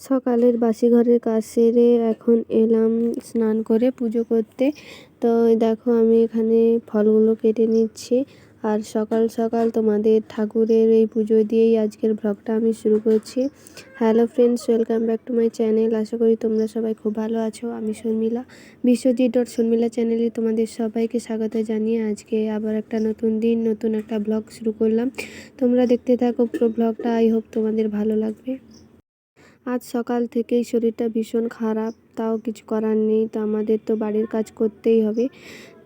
সকালের বাসি ঘরের কাজ সেরে এখন এলাম স্নান করে পুজো করতে। তো দেখো আমি এখানে ফলগুলো কেটে নিচ্ছি। আর সকাল সকাল তোমাদের ঠাকুরের এই পুজো দিয়েই আজকের ব্লগটা আমি শুরু করছি। Hello friends welcome back to my channel আশা করি তোমরা সবাই খুব ভালো আছো। আমি শর্মিলা। বিশ্বজিৎ ডট শর্মিলা চ্যানেলে তোমাদের সবাইকে স্বাগত জানিয়ে আজকে আবার একটা নতুন দিন, নতুন একটা ব্লগ শুরু করলাম। তোমরা দেখতে থাকো পুরো ব্লগটা আই হোপ তোমাদের ভালো লাগবে। আজ সকাল থেকেই শরীরটা ভীষণ খারাপ। তাও কিছু করার নেই। তো আমাদের তো বাড়ির কাজ করতেই হবে।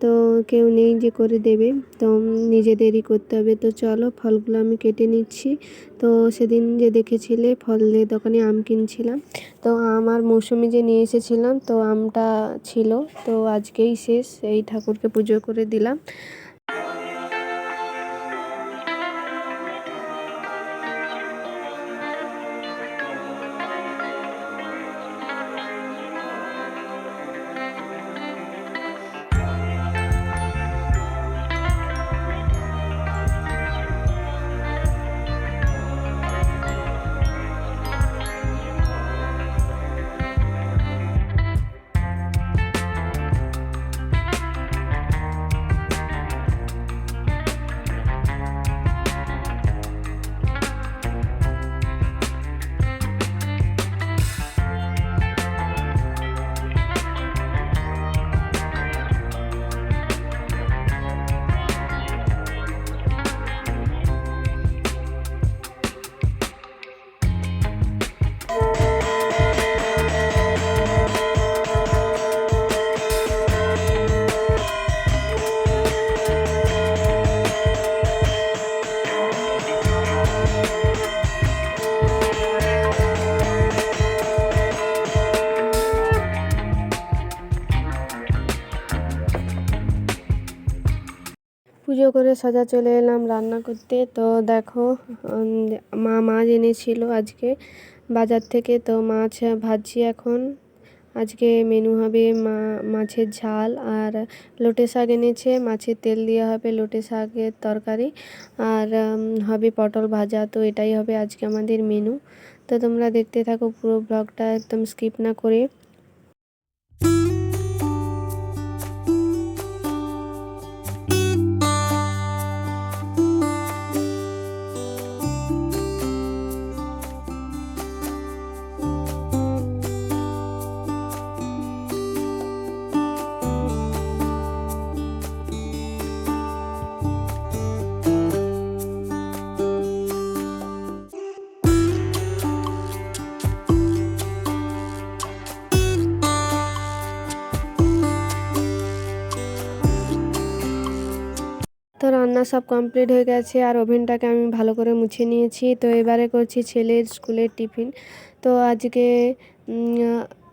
তো কেউ নেই যে করে দেবে। তো নিজেদেরই করতে হবে। তো চলো ফলগুলো আমি কেটে নিচ্ছি। তো সেদিন যে দেখেছিলে ফলের দোকানে আম কিনছিলাম। তো আমার মৌসুমি যে নিয়ে এসেছিলাম, তো আমটা ছিল। তো আজকেই শেষ। এই ঠাকুরকে পুজো করে দিলাম। পুজো করে সোজা চলে এলাম রান্না করতে। তো দেখো মা মাছ এনেছিল আজকে বাজার থেকে। তো মাছ ভাজছি এখন। আজকে মেনু হবে মা, মাছের ঝাল আর লোটে শাক এনেছে। মাছের তেল দেওয়া হবে লোটে শাকের তরকারি। আর হবে পটল ভাজা। তো এটাই হবে আজকে আমাদের মেনু তো তোমরা দেখতে থাকো পুরো ব্লগটা একদম স্কিপ না করে। সব কমপ্লিট হয়ে গেছে আর ওভেনটাকে আমি ভালো করে মুছে নিয়েছি। তো এবারে করছি ছেলের স্কুলের টিফিন। তো আজকে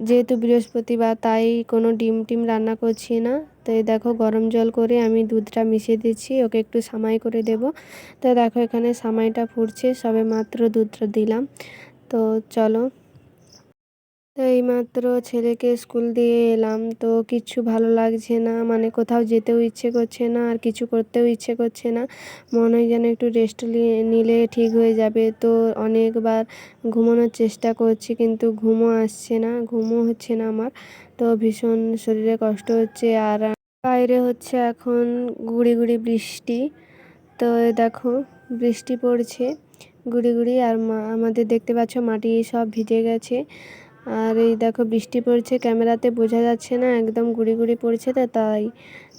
যেহেতু বৃহস্পতিবার, তাই কোনো ডিম টিম রান্না করছি না। তো এই দেখো গরম জল করে আমি দুধটা মিশিয়ে দিচ্ছি, ওকে একটু সামাই করে দেব। তো দেখো এখানে সামাইটা ফুটছে, সবে মাত্র দুধটা দিলাম। তো চলো তো এইমাত্র ছেলেকে স্কুল দিয়ে এলাম, তো কিচ্ছু ভালো লাগছে না। মানে কোথাও যেতেও ইচ্ছে করছে না, আর কিছু করতেও ইচ্ছে করছে না। মনে হয় যেন একটু রেস্ট নিলে ঠিক হয়ে যাবে। তো অনেকবার ঘুমানোর চেষ্টা করছি, কিন্তু ঘুমও আসছে না, ঘুমও হচ্ছে না আমার। তো ভীষণ শরীরে কষ্ট হচ্ছে, আর বাইরে হচ্ছে এখন গুড়ি গুড়ি বৃষ্টি। তো দেখো, বৃষ্টি পড়ছে, গুড়ি গুড়ি, আর আমাদের দেখতে পাচ্ছ মাটি সব ভিজে গেছে। আর এই দেখো বৃষ্টি পড়ছে, ক্যামেরাতে বোঝা যাচ্ছে না, একদম গুড়ি গুড়ি পড়ছে তো তাই।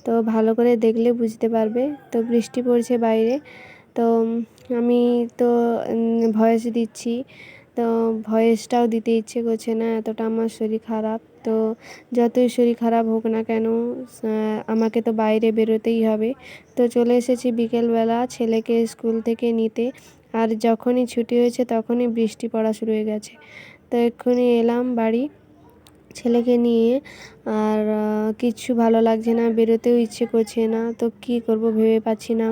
তো ভালো করে দেখলে বুঝতে পারবে। তো বৃষ্টি পড়ছে বাইরে, তো আমি তো ভয়েস দিচ্ছি। তো ভয়েসটাও দিতে ইচ্ছে করছে না, এতটা আমার শরীর খারাপ। তো যতই শরীর খারাপ হোক না কেন আমাকে তো বাইরে বেরোতেই হবে। তো চলে এসেছি বিকেলবেলা ছেলেকে স্কুল থেকে নিতে। আর যখনই ছুটি হয়েছে তখনই বৃষ্টি পড়া শুরু হয়ে গেছে। তো এক্ষুনি এলাম বাড়ি। ছেলেকে নিয়ে আর কিচ্ছু ভালো লাগছে না, বেরোতেও ইচ্ছে করছে না, তো কী করব ভেবে পাচ্ছি না।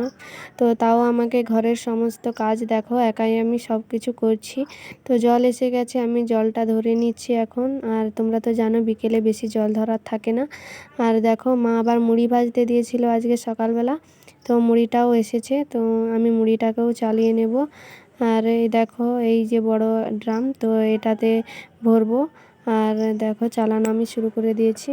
তো তাও আমাকে ঘরের সমস্ত কাজ দেখো, একাই আমি সব কিছু করছি। তো জল এসে গেছে, আমি জলটা ধরে নিচ্ছি এখন। আর তোমরা তো জানো, বিকেলে বেশি জল ধরার থাকে না। আর দেখো, মা আবার মুড়ি ভাজতে দিয়েছিল আজকে সকালবেলা। তো মুড়িটাও এসেছে, তো আমি মুড়িটাকেও চালিয়ে নেব। আর এই দেখো, এই যে বড় ড্রাম, তো এটাতে ভরবো। আর দেখো, চালানো আমি শুরু করে দিয়েছি।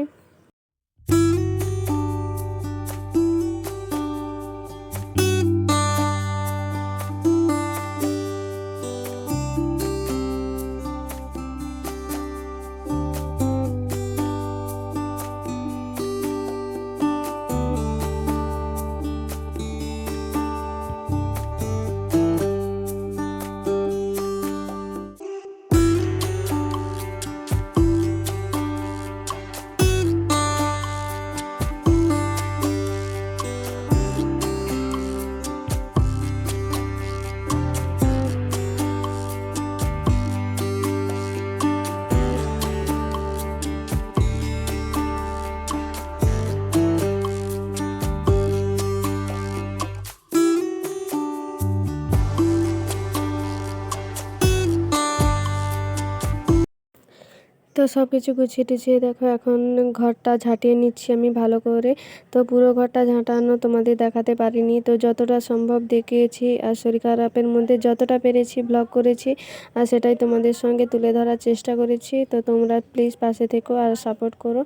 তো সব কিছু গুছিয়ে টুছিয়ে দেখো, এখন ঘরটা ঝাঁটিয়ে নিচ্ছি আমি ভালো করে। তো পুরো ঘরটা ঝাঁটানো তোমাদের দেখাতে পারিনি। তো যতটা সম্ভব দেখিয়েছি আর শরীর খারাপের মধ্যে যতটা পেরেছি ব্লগ করেছি, আর সেটাই তোমাদের সঙ্গে তুলে ধরার চেষ্টা করেছি। তো তোমরা প্লিজ পাশে থেকো আর সাপোর্ট করো।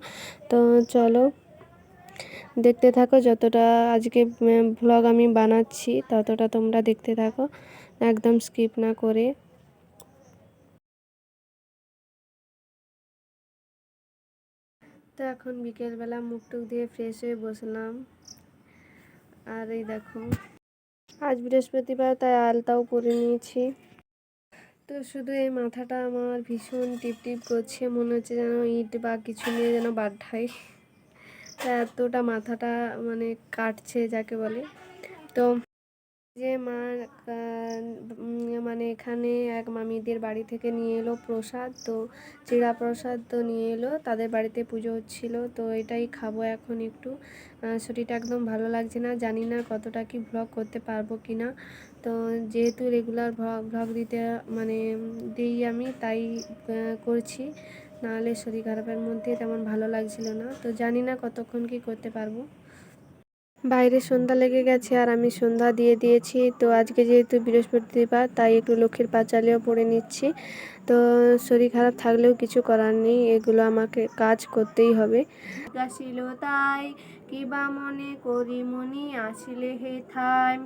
তো চলো, দেখতে থাকো যতটা আজকে ব্লগ আমি বানাচ্ছি ততটা তোমরা দেখতে থাকো। একদম স্কিপ না করে। তো এখন বিকেলবেলা মুখ টুক দিয়ে ফ্রেশ হয়ে বসলাম। আর এই দেখো, আজ বৃহস্পতিবার, তাই আলতাও পরে নিয়েছি। তো শুধু এই মাথাটা আমার ভীষণ টিপ টিপ করছে, মনে হচ্ছে যেন ইট বা কিছু নিয়ে যেন বাড্ঢাই তা এতটা মাথাটা মানে কাটছে, যাকে বলে। তো যে মা মানে এখানে এক মামিদের বাড়ি থেকে নিয়ে এলো প্রসাদ, তো চিড়া প্রসাদ তো নিয়ে এলো, তাদের বাড়িতে পুজো হচ্ছিল, তো এটাই খাব এখন একটু। শরীরটা একদম ভালো লাগছে না, জানি না কতটা কি ভ্লগ করতে পারব কি না। তো যেহেতু রেগুলার ভ্লগ দিতে মানে দিই আমি, তাই করছি। নাহলে শরীর খারাপের মধ্যে তেমন ভালো লাগছিল না, তো জানি না কতক্ষণ কি করতে পারব। বাইরে সন্ধ্যা লেগে গেছে আর আমি সন্ধ্যা দিয়ে দিয়েছি। তো আজকে যেহেতু বৃহস্পতিবার, তাই একটু লক্ষ্মীর পাঁচালিও পড়ে নিচ্ছি। তো শরীর খারাপ থাকলেও কিছু করার নেই, এগুলো আমাকে কাজ করতেই হবে। আসিল তাই কিবা মনে করি মনি, আসিলে হে থাই।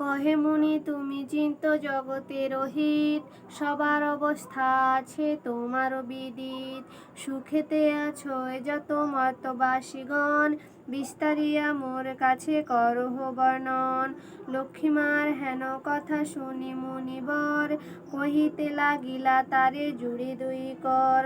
কহে মুনি, তুমি চিন্ত জগতের হিত সবার অবস্থা আছে তোমারও বিদিত। সুখেতে আছো যত মতবাসীগণ, বিস্তারিয়া মোর কাছে করহ বর্ণন। লক্ষ্মীমার হেন কথা শুনি মুনিবর, কহিতে লাগিলা তারে জুড়ে দুই কর।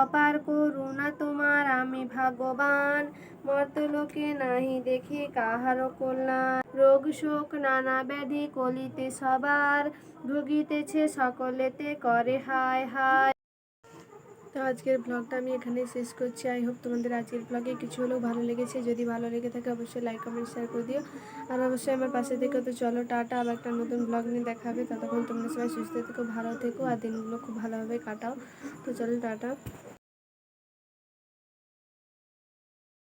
অপার করুণা তোমার আমি ভাগ্যবান মর্তলোকে নাহি দেখি কাহার কল্যাণ। রোগ শোক নানা ব্যাধি কলিতে সবার, ভুগিতেছে সকলেতে করে হায় হায়। তো আজকের ব্লগটা আমি এখানে শেষ করছি। আই হোপ তোমাদের আজকের ব্লগে কিছু হলেও ভালো লেগেছে। যদি ভালো লেগে থাকে অবশ্যই লাইক কমেন্ট শেয়ার করে দিও। আর অবশ্যই আমার পাশে থেকে তো চলো, টাটা। আবার একটা নতুন ব্লগ নিয়ে দেখা হবে। ততক্ষণ তোমরা সবাই সুস্থ থেকো, ভালো থেকো, আর দিনগুলো খুব ভালোভাবে কাটাও। তো চলো, টাটা।